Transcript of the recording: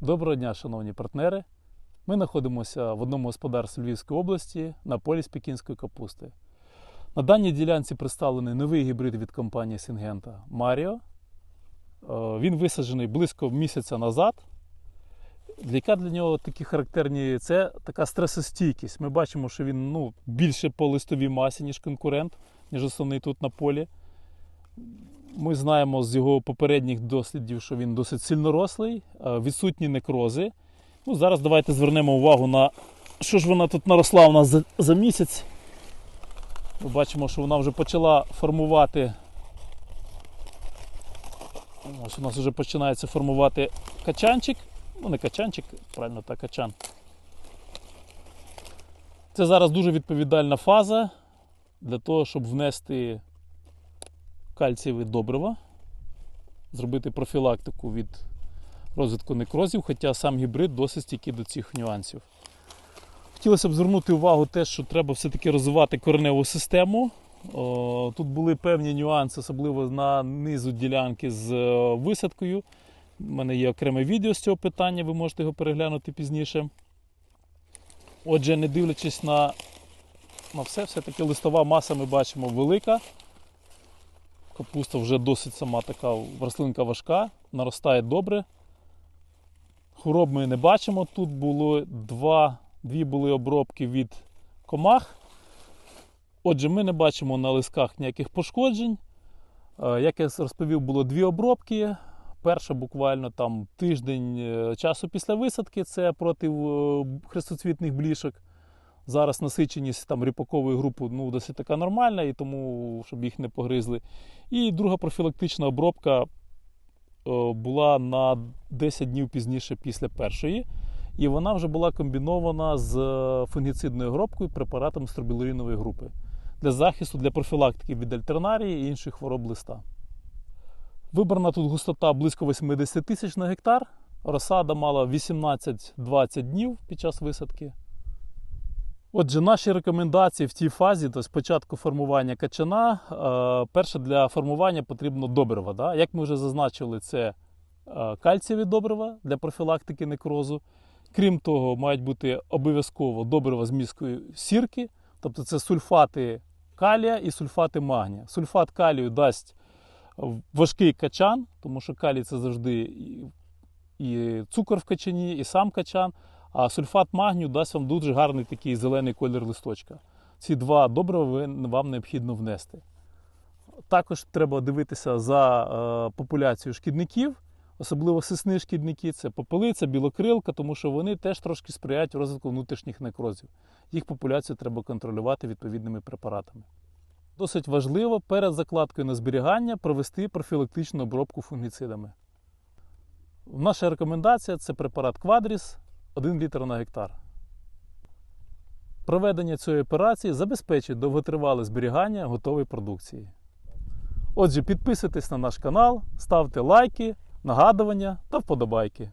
Доброго дня, шановні партнери. Ми знаходимося в одному господарстві Львівської області на полі з пекінської капусти. На даній ділянці представлений новий гібрид від компанії Сінгента Маріо. Він висаджений близько місяця назад. Яка для нього такі характерні? Це така стресостійкість. Ми бачимо, що він ну, більше по листовій масі, ніж конкурент, ніж основний тут на полі. Ми знаємо з його попередніх дослідів, що він досить сильнорослий, е, відсутні некрози. Ну, зараз давайте звернемо увагу на що ж вона тут наросла у нас за, за місяць. Ми бачимо, що вона вже почала формувати. Ось у нас вже починається формувати качанчик. Ну, не качанчик, правильно так, качан. Це зараз дуже відповідальна фаза для того, щоб внести кальцієві добрива, зробити профілактику від розвитку некрозів, хоча сам гібрид досить стійкий до цих нюансів. Хотілося б звернути увагу те, що треба все-таки розвивати кореневу систему. Тут були певні нюанси, особливо на низу ділянки з е, висадкою. У мене є окреме відео з цього питання, ви можете його переглянути пізніше. Отже, не дивлячись на, на все, все-таки листова маса ми бачимо велика. Капуста вже досить сама така рослинка важка, наростає добре. Хвороб ми не бачимо. Тут було два, дві були обробки від комах. Отже, ми не бачимо на листках ніяких пошкоджень. Е, Як я розповів, було дві обробки. Перша буквально там тиждень е, часу після висадки це проти е, хрестоцвітних блішок. Зараз насиченість там ріпакової групи ну, досить така нормальна, і тому, щоб їх не погризли. І друга профілактична обробка е, була на 10 днів пізніше після першої. І вона вже була комбінована з е, фунгіцидною обробкою препаратом стробілурінової групи для захисту, для профілактики від альтернарії і інших хвороб листа. Вибрана тут густота близько 80 тисяч на гектар. Розсада мала 18-20 днів під час висадки. Отже, наші рекомендації в цій фазі, тобто спочатку формування качана, е, перше для формування потрібно добрива. Да? Як ми вже зазначили, це е, кальцієві добрива для профілактики некрозу. Крім того, мають бути обов'язково добрива з міської сірки, тобто це сульфати калія і сульфати магнія. Сульфат калію дасть важкий качан, тому що калій це завжди і цукор в качані, і сам качан. А сульфат магнію дасть вам дуже гарний такий зелений колір листочка. Ці два добрива вам необхідно внести. Також треба дивитися за е, популяцією шкідників, особливо сисни шкідники, це попелиця, білокрилка, тому що вони теж трошки сприяють розвитку внутрішніх некрозів. Їх популяцію треба контролювати відповідними препаратами. Досить важливо перед закладкою на зберігання провести профілактичну обробку фунгіцидами. Наша рекомендація це препарат Квадріс 1 літр на гектар. Проведення цієї операції забезпечить довготривале зберігання готової продукції. Отже, підписуйтесь на наш канал, ставте лайки, нагадування та вподобайки.